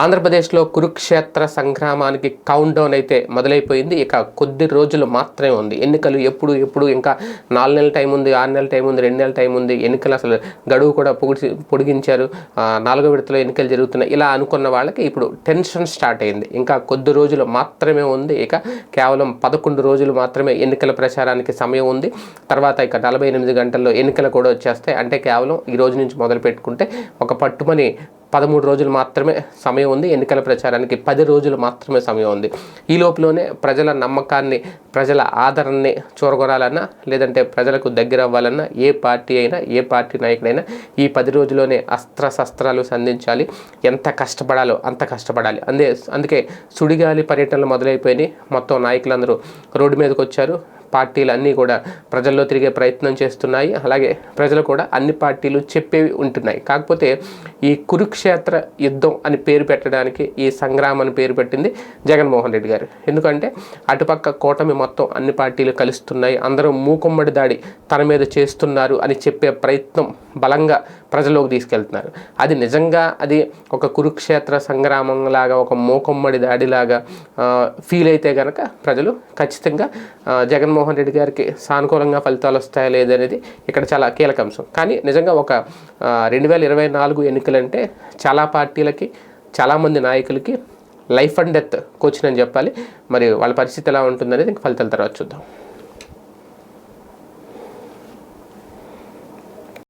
ఆంధ్రప్రదేశ్లో Kurukshetra సంగ్రామానికి count down అయితే మొదలైపోయింది. ఇక కొద్ది రోజులు మాత్రమే ఉంది. ఎన్నికలు ఎప్పుడు ఎప్పుడు ఇంకా నాలుగు నెలల టైం ఉంది ఆరు నెలల టైం ఉంది రెండు నెలల టైం ఉంది. ఎన్నికలు అసలు గడువు కూడా పొడిచి పొడిగించారు. నాలుగో విడతలో ఎన్నికలు జరుగుతున్నాయి. ఇలా అనుకున్న వాళ్ళకి ఇప్పుడు టెన్షన్ స్టార్ట్ అయింది. ఇంకా కొద్ది రోజులు మాత్రమే ఉంది. ఇక కేవలం పదకొండు రోజులు మాత్రమే ఎన్నికల ప్రచారానికి సమయం ఉంది. తర్వాత ఇక నలభై ఎనిమిది గంటల్లో ఎన్నికలు కూడా వచ్చేస్తాయి. అంటే కేవలం ఈ రోజు నుంచి మొదలు పెట్టుకుంటే ఒక పట్టుమని పదమూడు రోజులు మాత్రమే సమయం ఉంది. ఎన్నికల ప్రచారానికి పది రోజులు మాత్రమే సమయం ఉంది. ఈ లోపులోనే ప్రజల నమ్మకాన్ని ప్రజల ఆదరణని చూరగొరాలన్నా లేదంటే ప్రజలకు దగ్గర అవ్వాలన్నా ఏ పార్టీ అయినా ఏ పార్టీ నాయకుడైనా ఈ పది రోజుల్లోనే అస్త్ర శస్త్రాలు సంధించాలి. ఎంత కష్టపడాలో అంత కష్టపడాలి. అందే అందుకే సుడిగాలి పర్యటనలు మొదలైపోయినాయి. మొత్తం నాయకులందరూ రోడ్డు మీదకి వచ్చారు పార్టీలు అన్నీ కూడా ప్రజల్లో తిరిగే ప్రయత్నం చేస్తున్నాయి. అలాగే ప్రజలు కూడా అన్ని పార్టీలు చెప్పేవి ఉంటున్నాయి. కాకపోతే ఈ కురుక్షేత్ర యుద్ధం అని పేరు పెట్టడానికి ఈ సంగ్రామం అని పేరు పెట్టింది జగన్మోహన్ రెడ్డి గారు. ఎందుకంటే అటుపక్క కూటమి మొత్తం అన్ని పార్టీలు కలుస్తున్నాయి. అందరూ మూకుమ్మడి దాడి తన మీద చేస్తున్నారు అని చెప్పే ప్రయత్నం బలంగా ప్రజల్లోకి తీసుకెళ్తున్నారు. అది నిజంగా అది ఒక కురుక్షేత్ర సంగ్రామం లాగా ఒక మూకుమ్మడి దాడిలాగా ఫీల్ అయితే కనుక ప్రజలు ఖచ్చితంగా జగన్ జగన్మోహన్ రెడ్డి గారికి సానుకూలంగా ఫలితాలు వస్తాయా లేదనేది ఇక్కడ చాలా కీలక అంశం. కానీ నిజంగా ఒక రెండు వేల ఇరవై నాలుగు ఎన్నికలంటే చాలా పార్టీలకి చాలామంది నాయకులకి లైఫ్ అండ్ డెత్ కోచింగ్ అని చెప్పాలి. మరి వాళ్ళ పరిస్థితి ఎలా ఉంటుందనేది ఇంక ఫలితాల తర్వాత చూద్దాం.